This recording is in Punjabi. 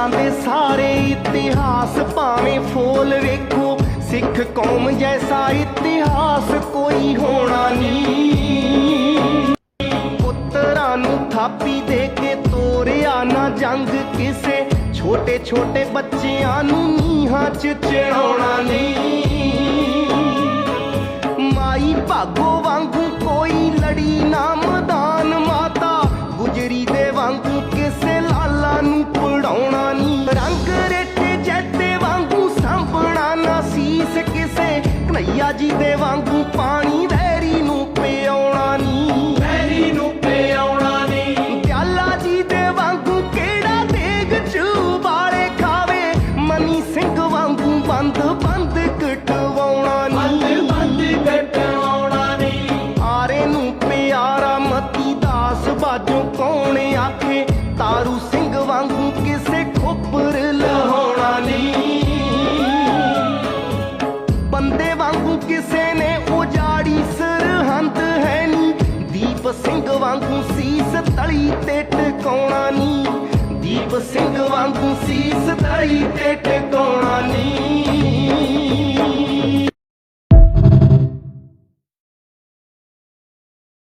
ਪੁੱਤਰਾਂ ਦੇ ਸਾਰੇ ਇਤਿਹਾਸ ਭਾਵੇਂ ਫੋਲ ਵੇਖੋ, ਸਿੱਖ ਕੌਮ ਜੈਸਾ ਇਤਿਹਾਸ ਕੋਈ ਹੋਣਾ ਨਹੀਂ। ਪੁੱਤਰਾਂ ਨੂੰ ਥਾਪੀ ਦੇ ਕੇ ਤੋਰਿਆ ਨਾ ਜੰਗ ਕਿਸੇ ਛੋਟੇ ਛੋਟੇ ਬੱਚਿਆਂ ਨੂੰ ਨੀਹਾਂ 'ਚ ਚੜਾਉਣਾ ਨਹੀਂ। ਰੰਗ ਰੇਟੇ ਜੈਤੇ ਵਾਂਗੂ ਸਾਂਭਣਾ ਨਾ ਸੀਸ ਕਿਸੇ ਕਨਈਆ ਜੀ ਦੇ ਵਾਂਗੂ ਪਾਣੀ ਵੈਰੀ ਨੂੰ ਪਿਆਉਣਾ ਨਹੀਂ ਵੈਰੀ ਨੂੰ ਪਿਆਉਣਾ ਨਹੀਂ ਪਿਆਲਾ ਜੀ ਦੇ ਵਾਂਗੂ ਕਿਹੜਾ ਦੇਗ ਚੂਬਾਲੇ ਖਾਵੇ? ਮਨੀ ਸਿੰਘ ਵਾਂਗੂ ਬੰਦ ਬੰਦ ਕਟਵਾਉਣਾ ਬੰਦ ਨਹੀਂ ਬੰਦ ਕਟਾਉਣਾ ਨਹੀਂ ਆਰੇ ਨੂੰ ਪਿਆਰਾ ਮਤੀ ਦਾਸ ਬਾਜੋਂ ਕੌਣ ਆਖੇ? ਕਿਸੇ ਨੇ ਉਜਾੜੀ ਸਰਹੰਦ ਹੈ ਨੀ। ਦੀਪ ਸਿੰਘ ਵਾਂਗੂ ਸੀਸ ਤਲੀ ਤੇ ਟਿਕਾਉਣਾ ਨੀ। ਦੀਪ ਸਿੰਘ ਵਾਂਗੂ ਸੀਸ ਤਲੀ ਤੇ